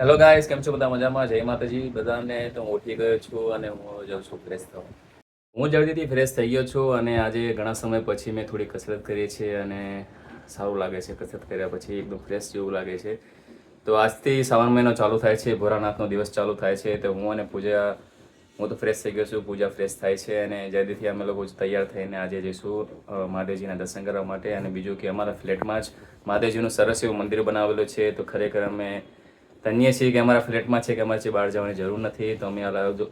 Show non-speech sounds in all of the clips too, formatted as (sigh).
Hello guys કેમ છો? બધા મજામાં? જય માતાજી. બધાને તો હું ઉઠી ગયો છું અને હું જાઉં છું ફ્રેશ થવા. હું જલ્દીથી ફ્રેશ થઈ ગયો છું અને આજે ઘણા સમય પછી મેં થોડી કસરત કરી છે અને સારું લાગે છે કસરત કર્યા પછી એકદમ ફ્રેશ જેવું લાગે છે. તો આજથી શ્રાવણ મહિનો ચાલુ થાય છે ભોરાનાથનો દિવસ ચાલુ થાય છે, તો હું અને પૂજા, હું તો ફ્રેશ થઈ ગયો છું, પૂજા ફ્રેશ થાય છે અને જલ્દીથી અમે લોકો તૈયાર થઈને આજે જઈશું મહાદેવજીના દર્શન કરવા માટે અને બીજું કે અમારા ફ્લેટમાં જ મહાદેવજીનું સરસ એવું મંદિર બનાવેલું છે. તો ખરેખર અમે ધન્ય છીએ કે અમારા ફ્લેટમાં છે કે અમારે છે, બહાર જવાની જરૂર નથી. તો અમે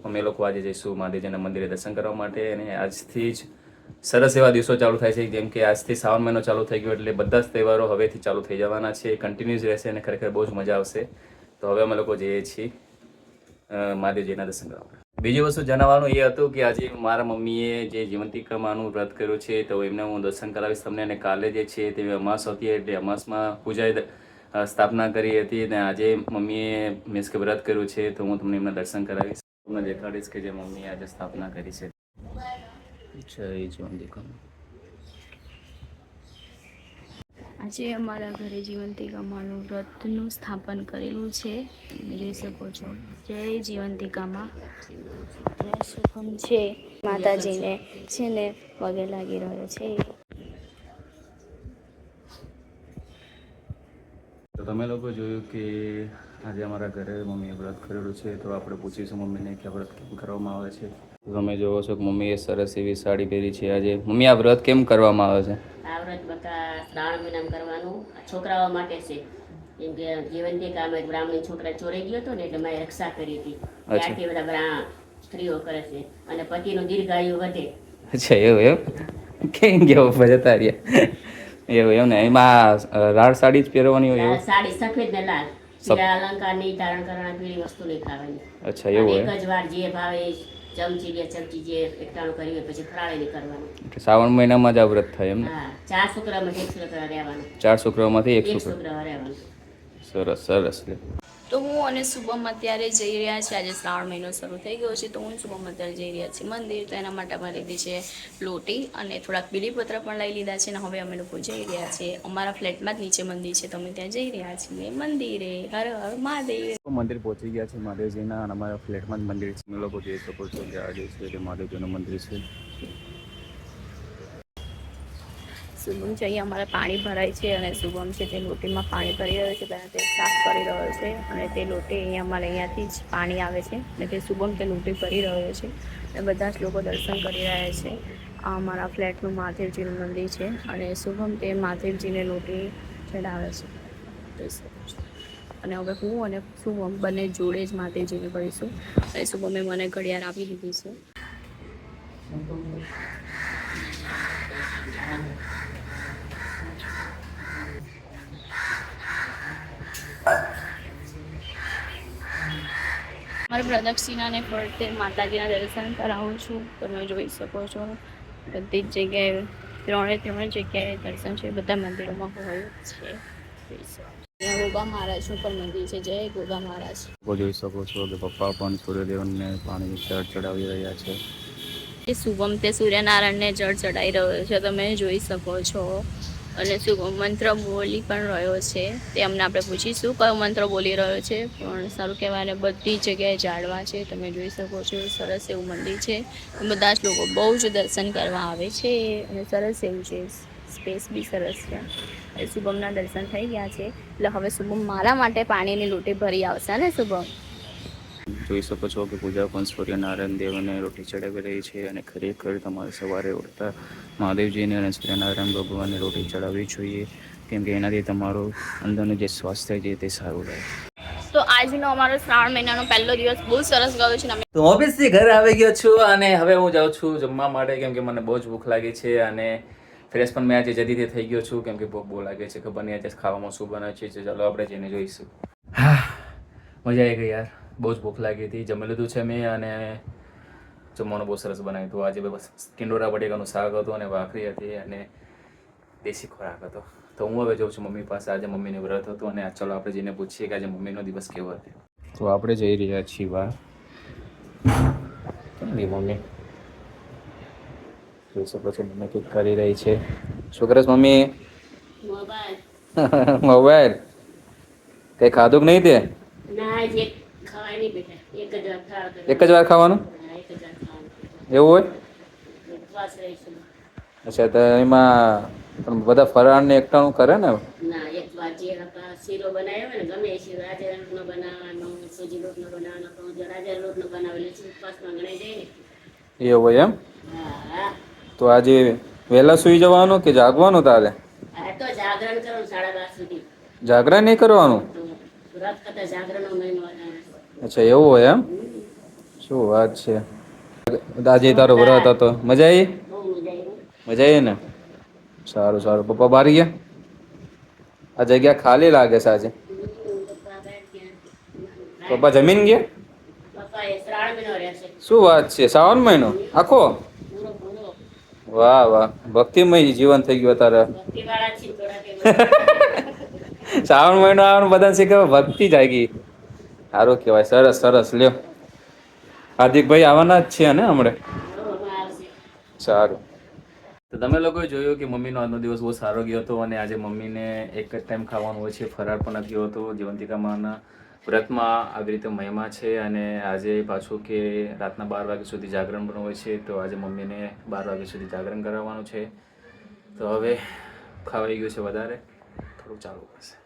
અમે લોકો આજે જઈશું મહાદેવજીના મંદિરે દર્શન કરવા માટે અને આજથી જ સરસ એવા દિવસો ચાલુ થાય છે. જેમ કે આજથી શ્રાવણ મહિનો ચાલુ થઈ ગયો એટલે બધા જ તહેવારો હવેથી ચાલુ થઈ જવાના છે. કન્ટિન્યુઝ રહેશે અને ખરેખર બહુ જ મજા આવશે. તો હવે અમે લોકો જઈએ છીએ મહાદેવજીના દર્શન કરવા માટે. બીજી વસ્તુ જણાવવાનું એ હતું કે આજે મારા મમ્મીએ જે જીવંતિકામાનું વ્રત કર્યું છે, તો એમને હું દર્શન કરાવીશ તમને. અને કાલે જે છે તે અમાસ હતી એટલે અમાસમાં પૂજા સ્થાપના કરી હતી અને આજે મમ્મીએ મીન્સ કે વ્રત કર્યું છે તો હું તમને એમના દર્શન કરાવીશ. તમને દેખાડીશ કે જે મમ્મીએ આજે સ્થાપના કરી છે. આજે અમારા ઘરે જીવંતિકામાનું વ્રતનું સ્થાપન કરેલું છે. જોઈ શકો છો. જય જીવંતિકામાં સુખમ છે. માતાજીને છે ને પગે લાગી રહ્યો છે. તમે લોકો જોયું કે આજે અમારા ઘરે મમ્મીએ વ્રત કરેલું છે તો આપણે પૂછીશું મમ્મીને કે વ્રત કેમ કરવામાં આવે છે? તમે જોવો છો કે મમ્મીએ સરસ એવી સાડી પહેરી છે. આજે મમ્મી આ વ્રત કેમ કરવામાં આવે છે? આ વ્રત બકા શ્રાવણ મહિનામાં કરવાનું. આ છોકરાઓ માટે છે. કેમ કે જીવનથી કામ એક બ્રાહ્મણી છોકરા ચોરાઈ ગયો હતો ને એટલે મેં રક્ષા કરી હતી. ત્યારથી બધા બ્રાહ્મણ સ્ત્રીઓ કરે છે. અને પતિનું દીર્ઘાયુ વધે. અચ્છા એવું એમ કેમ કેવો ભજતા રહ્યા? એવું એમ ને? એમાં લાલ સાડી જ પહેરવાની હોય એવું? સાડી સફેદ ને લાલ પીળા અલંકારની ધારણ કરવાના પીળી વસ્તુ નહીં ખાવાની અચ્છા એવું એક જ વાર જે ભાવે ચમચી બે ચમચી જે એકટાણું કરી પછી ફરાળી એટલે શ્રાવણ મહિનામાં જ આ વ્રત થાય એમ ચાર શુક્રમાં એક શુક્ર રહેવાનું. ચાર શુક્રમાંથી એક શુક્ર રહેવાનું. સરસ સરસ. હું અને શુભમ અત્યારે જઈ રહ્યા છીએ. આજે શ્રાવણ મહિનો શરૂ થઈ ગયો છે તો હું શુભમ અત્યારે જઈ રહ્યા છીએ મંદિર. તો એના માટે અમે લીધી છે લોટી અને થોડાક બીલીપત્ર પણ લઈ લીધા છે અને હવે અમે લોકો જઈ રહ્યા છીએ. અમારા ફ્લેટમાં જ નીચે મંદિર છે. તો અમે ત્યાં જઈ રહ્યા છીએ. મંદિરે, હર હર મહાદેવ. મંદિર પહોંચી ગયા છે મહાદેવજીના અને અમારા ફ્લેટમાં જ મંદિર છે. અમે લોકો જઈ શકો છો. ત્યાં જે છે મહાદેવજીનું મંદિર છે. શુભમ છે. અહીંયા અમારે પાણી ભરાય છે અને શુભમ છે તે લોટીમાં પાણી ભરી રહ્યો છે. પહેલાં તે સાફ કરી રહ્યો છે અને તે લોટી અહીંયા અમારે અહીંયાથી જ પાણી આવે છે અને તે શુભમ તે લોટી ભરી રહ્યો છે. અને બધા જ લોકો દર્શન કરી રહ્યા છે. આ અમારા ફ્લેટનું મહાદેવજીનું મંદિર છે અને શુભમ તે મહાદેવજીને લોટી ચડાવે છે. અને હવે હું અને શુભમ બંને જોડે જ મહાદેવજીને કરીશું અને શુભમે મને ઘડિયાળ આપી દીધી છે. મારે પ્રદક્ષિણાને ફરતે માતાજીના દર્શન કરાવું છું. તમે જોઈ શકો છો. બધી જ જગ્યાએ ત્રણે ત્રણ જગ્યાએ દર્શન છે. બધા મંદિરોમાં હોય છે. ગોગા મહારાજનું પણ મંદિર છે. જય ગોગા મહારાજ. જોઈ શકો છો કે પપ્પા પણ સૂર્યદેવને પાણી ચડ ચડાવી રહ્યા છે. એ શુભમ તે સૂર્યનારાયણને જળ ચડાવી રહ્યો છે. તમે જોઈ શકો છો. અને શુભમ મંત્ર બોલી પણ રહ્યો છે. તે અમને આપણે પૂછીશું કયો મંત્ર બોલી રહ્યો છે. પણ સારું કહેવાય બધી જગ્યાએ ઝાડવા છે. તમે જોઈ શકો છો, સરસ એવું મંદિર છે. બધા જ લોકો બહુ જ દર્શન કરવા આવે છે. અને સરસ એવું છે. સ્પેસ બી સરસ છે. શુભમના દર્શન થઈ ગયા છે. એટલે હવે શુભમ મારા માટે પાણીની લોટી ભરી આવશે ને શુભમ? જોઈ શકો છો કે પૂજા પણ સૂર્યનારાયણ દેવને રોટી ચડાવી રહી છે અને ખરેખર તમારે સવારે ઉઠતા મહાદેવજીને અને સૂર્યનારાયણ ભગવાનને રોટી ચડાવવી જોઈએ કેમ કે એનાથી તમારું અંદરનું જે સ્વાસ્થ્ય છે તે સારું રહે. તો આજનો અમારો શ્રાવણ મહિનાનો પહેલો દિવસ બહુ સરસ ગયો છે તો ઓફિસથી ઘરે આવી ગયો છું અને હવે હું જાઉં છું જમવા માટે કેમ કે મને બહુ જ ભૂખ લાગી છે અને ફ્રેશ પણ મેં આજે જલ્દીથી થઈ ગયો છું કેમ કે ભૂખ બહુ લાગે છે. ખબર નહીં આજે ખાવામાં શું બનાવે છે ચાલો આપણે જઈને જોઈશું હા મજા આવી ગઈ યાર. બહુ જ ભૂખ લાગી હતી. જમી લીધું છે મેં અને જમવાનું બહુ સરસ બનાવ્યું હતું. આજે બસ કિંડોરા બટેકાનું શાક હતું અને ભાખરી હતી અને દેશી ખોરાક હતો. તો હું હવે જાઉં છું મમ્મી પાસે. આજે મમ્મીનું વ્રત હતું અને ચાલો આપણે જઈને પૂછીએ કે આજે મમ્મીનો દિવસ કેવો હતો. તો આપણે જઈ રહ્યા છીએ બહાર. મમ્મી? જોઈ શકો છો મમ્મી કંઈક કરી રહી છે? શું કરે મમ્મી? મોબાઈલ. (laughs) મોબાઈલ? કઈ ખાધું કે નહીં તે ના સાંજ એક ખાવાય નહીં બેટા એક જ વાર ખાવાનું? એવું હોય? અચ્છા તો એમાં પણ બધા ફરાળને એકટાણું કરે ને? ના એક વાર જે શીરો બનાવ્યો ને ગમે એ શીરો રાજે લોટનો બનાવવાનો સૂજી લોટનો બનાવવાનો તો જો રાજે લોટનો બનાવેલો છે ઉપવાસમાં ગણાઈ જાય ને. એવું હોય એમ? તો આજે વહેલા સુઈ જવાનું કે જાગવાનું તારે? તો જાગરણ કરો સાડા બાર સુધી. જાગરણ નહીં કરવાનું? તો કરતા જાગરણનો મહિનો વધારે. અચ્છા એવું હોય એમ? શું વાત છે? આજે તારો વ્રત હતો મજા આવી મજા આવી ને? સારું સારું. પપ્પા બારી ગયા? આ જગ્યા ખાલી લાગે છે આજે. પપ્પા જમીન ગયા? શું વાત છે? શ્રાવણ મહિનો? આખો? વાહ વાહ. ભક્તિમય જીવન થઈ ગયું તારે (laughs) શ્રાવણ મહિનો આવવાનું બધાને શીખવે ભક્તિ જાગી. સારું કહેવાય, સરસ સરસ, લ્યો. હાર્દિકભાઈ આવવાના જ છે ને હમણે? સારું. તો તમે લોકોએ જોયું કે મમ્મીનો આજનો દિવસ બહુ સારો ગયો હતો અને આજે મમ્મીને એક જ ટાઈમ ખાવાનું હોય છે ફરાર પણ નથી હોતો જીવંતિકા માના વ્રતમાં આવી રીતે મહિમા છે અને આજે પાછું કે રાતના બાર વાગ્યા સુધી જાગરણ પણ હોય છે, તો આજે મમ્મીને બાર વાગ્યા સુધી જાગરણ કરાવવાનું છે. તો હવે ખાવાઈ ગયું છે વધારે, થોડું ચાલુ કરશે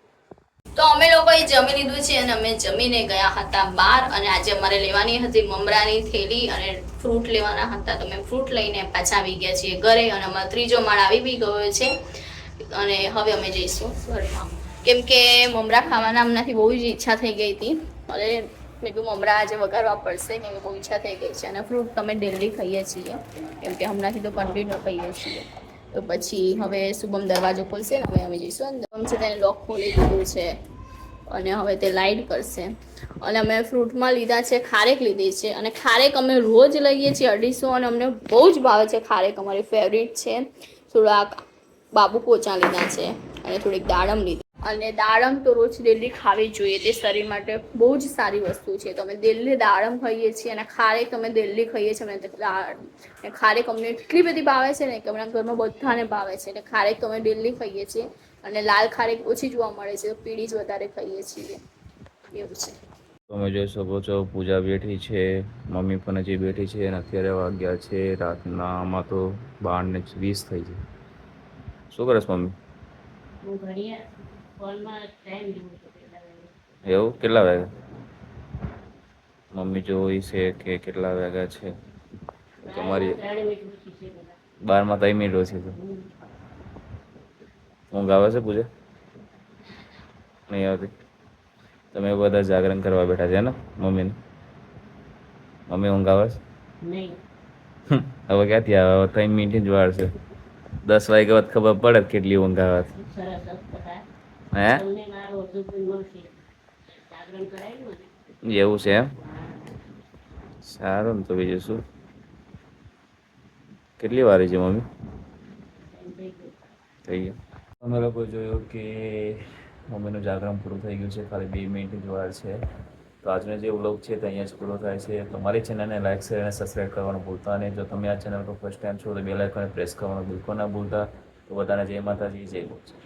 તો અમે લોકોએ જમી લીધું છે અને અમે જમીને ગયા હતા બહાર અને આજે અમારે લેવાની હતી મમરાની થેલી અને ફ્રૂટ લેવાના હતા. તો અમે ફ્રૂટ લઈને પાછા આવી ગયા છીએ ઘરે અને અમારો ત્રીજો માળ આવી બી ગયો છે. અને હવે અમે જઈશું ઘરમાં. કેમ કે મમરા ખાવાના હમણાંથી બહુ જ ઈચ્છા થઈ ગઈ હતી. અને મેં કીધું મમરા આજે વઘારવા પડશે કેમ બહુ ઈચ્છા થઈ ગઈ છે. અને ફ્રૂટ અમે ડેલી ખાઈએ છીએ. કેમ કે હમણાંથી તો કન્ટિન્યુ ખાઈએ છીએ. તો પછી હવે શુભમ દરવાજો ખોલશે ને, હવે અમે જઈશું. અને છે તેને લોક ખોલી દીધું છે અને હવે તે લાઇટ કરશે. અને અમે ફ્રૂટમાં લીધા છે, ખારેક લીધી છે. અને ખારેક અમે રોજ લઈએ છીએ અઢીસો અને અમને બહુ જ ભાવે છે ખારેક. અમારી ફેવરિટ છે. થોડાક બાબુ પોચા લીધા છે અને થોડીક દાડમ લીધી અને દાડમ તો રોજ ડેલી ખાવી જ જોઈએ તે શરીર માટે બહુ જ સારી વસ્તુ છે. તો અમે ડેલી દાડમ ખાઈએ છીએ અને ખારેક અમે ડેલી ખાઈએ છીએ અમે અને ખારેક અમને એટલી બધી ભાવે છે ને કે અમારા ઘરમાં બધાને ભાવે છે એટલે ખારેક તો અમે ડેલી ખાઈએ છીએ અને લાલ ખારેક ઓછી જોવા મળે છે તો પીળી જ વધારે ખાઈએ છીએ. એવું છે. તમે જોઈ શકો છો પૂજા બેઠી છે મમ્મી પણ હજી બેઠી છે અને અત્યારે વાગ્યા છે રાતના આમાં તો બાર ને વીસ થઈ છે. શું કરસ મમ્મી? હું ઘડિયાળ એવું? કેટલા વાગ્યા મમ્મી જોઈ છે કે કેટલા વાગ્યા છે? તમારી. બારમાં ત્રણ મિનિટ ઓછી છે ઊંઘ આવે છે પૂજા? નહીં આવતી? તમે બધા જાગરણ કરવા બેઠા છે ને મમ્મીને? મમ્મી ઊંઘ આવે છે? હવે ક્યાંથી આવે? ત્રણ મિનિટ જ વાર છે. દસ વાગ્યા બાદ ખબર પડે કેટલી ઊંઘ આવે છે. હે? એવું છે એમ? સારું ને તો બીજું શું? કેટલી વારી છે મમ્મી? થઈ ગયું. અમે લોકો જોયું કે મમ્મીનું જાગરણ પૂરું થઈ ગયું છે ખાલી બે મિનિટ જ વાર છે. તો આજનો જે વ્લોગ છે તે અહીંયા જ પૂરો થાય છે. તમારી મારી ચેનલને લાઇક શેર અને સબસ્ક્રાઈબ કરવાનું ભૂલતા નહીં. જો તમે આ ચેનલ પર ફર્સ્ટ ટાઈમ છો તો બે લાઇકોને પ્રેસ કરવાનું બિલકુલ ના ભૂલતા. તો બધાને જય માતાજી જય ગોચ